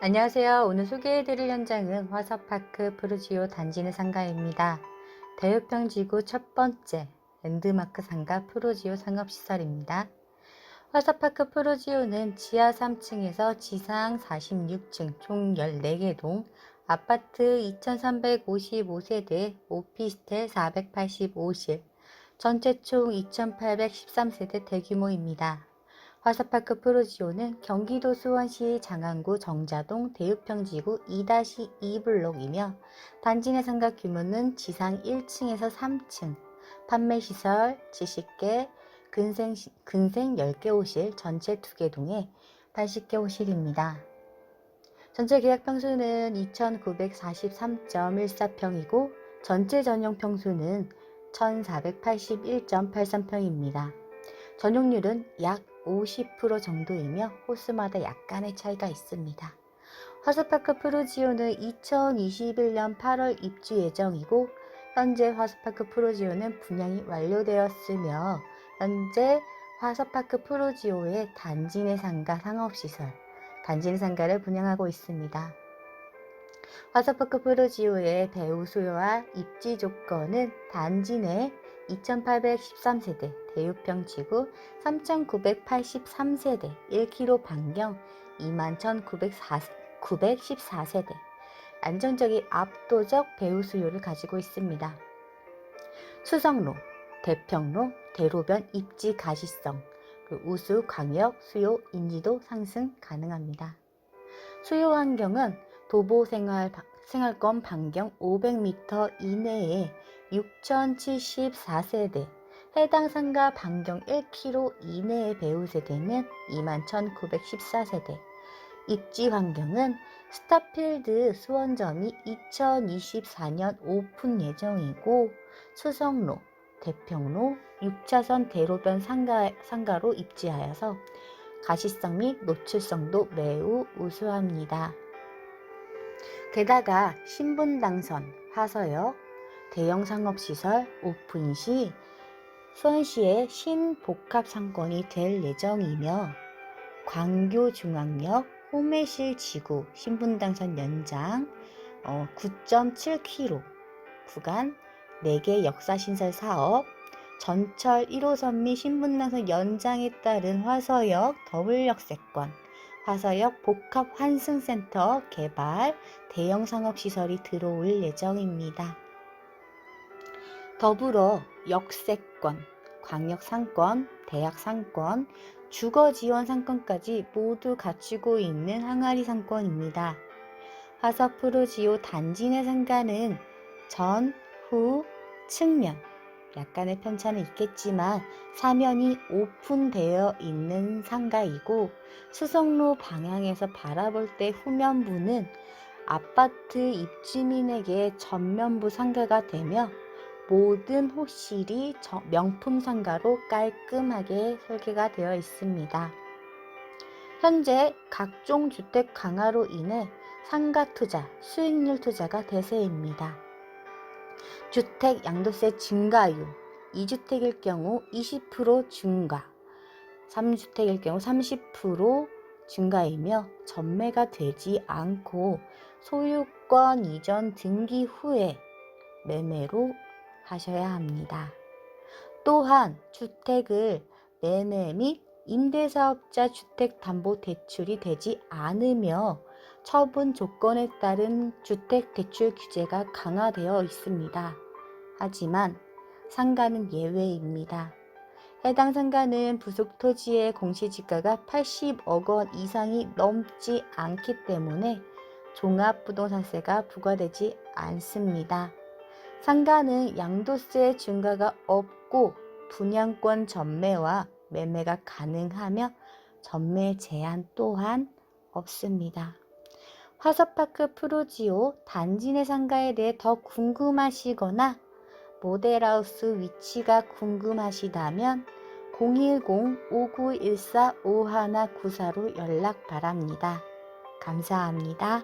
안녕하세요. 오늘 소개해드릴 현장은 화서파크 프루지오 단지 내 상가입니다. 대육평지구 첫 번째 랜드마크 상가 프루지오 상업시설입니다. 화서파크 프루지오는 지하 3층에서 지상 46층 총 14개 동 아파트 2355세대 오피스텔 485실 전체 총 2813세대 대규모입니다. 화서파크 프루지오는 경기도 수원시 장안구 정자동 대육평지구 2-2블록이며 단지 내 상가 규모는 지상 1층에서 3층, 판매시설, 지식계, 근생, 근생 10개 호실 전체 2개 동에 80개 호실입니다. 전체 계약 평수는 2943.14평이고 전체 전용 평수는 1481.83평입니다. 전용률은 약 50% 정도이며 호수마다 약간의 차이가 있습니다. 화수파크 프루지오는 2021년 8월 입주 예정이고 현재 화수파크 프루지오는 분양이 완료되었으며 현재 화서파크 프루지오의 단지 내 상가 상업시설, 단지 내 상가를 분양하고 있습니다. 화서파크 프루지오의 배우 수요와 입지 조건은 단지 내 2813세대 대육평지구 3983세대 1km 반경 21,914세대 안정적인 압도적 배우 수요를 가지고 있습니다. 수성로, 대평로, 대로변 입지 가시성, 우수 광역 수요 인지도 상승 가능합니다. 수요 환경은 도보 생활, 생활권 반경 500m 이내에 6074세대, 해당 상가 반경 1km 이내의 배우 세대는 21,914세대, 입지 환경은 스타필드 수원점이 2024년 오픈 예정이고 수성로, 대평로, 6차선 대로변 상가, 상가로 입지하여서 가시성 및 노출성도 매우 우수합니다. 게다가 신분당선, 화서역, 대형 상업시설 오픈 시 수원시의 신복합 상권이 될 예정이며 광교중앙역 호매실 지구 신분당선 연장 어, 9.7km 구간 4개 역사신설 사업 전철 1호선 및 신분당선 연장에 따른 화서역 더블역세권 화서역 복합 환승센터 개발 대형 상업시설이 들어올 예정입니다. 더불어 역세권, 광역 상권, 대학 상권, 주거 지원 상권까지 모두 갖추고 있는 항아리 상권입니다. 화서프로 지오 단지 내 상가는 전, 후, 측면, 약간의 편차는 있겠지만 사면이 오픈되어 있는 상가이고 수성로 방향에서 바라볼 때 후면부는 아파트 입주민에게 전면부 상가가 되며 모든 호실이 명품 상가로 깔끔하게 설계가 되어 있습니다. 현재 각종 주택 강화로 인해 상가 투자, 수익률 투자가 대세입니다. 주택 양도세 증가율 2주택일 경우 20% 증가, 3주택일 경우 30% 증가이며 전매가 되지 않고 소유권 이전 등기 후에 매매로 하셔야 합니다. 또한 주택을 매매 및 임대사업자 주택담보대출이 되지 않으며 처분 조건에 따른 주택대출 규제가 강화되어 있습니다. 하지만 상가는 예외입니다. 해당 상가는 부속 토지의 공시지가가 80억 원 이상이 넘지 않기 때문에 종합부동산세가 부과되지 않습니다. 상가는 양도세 증가가 없고 분양권 전매와 매매가 가능하며 전매 제한 또한 없습니다. 화서파크 프로지오 단지 내 상가에 대해 더 궁금하시거나 모델하우스 위치가 궁금하시다면 010-5914-5194로 연락 바랍니다. 감사합니다.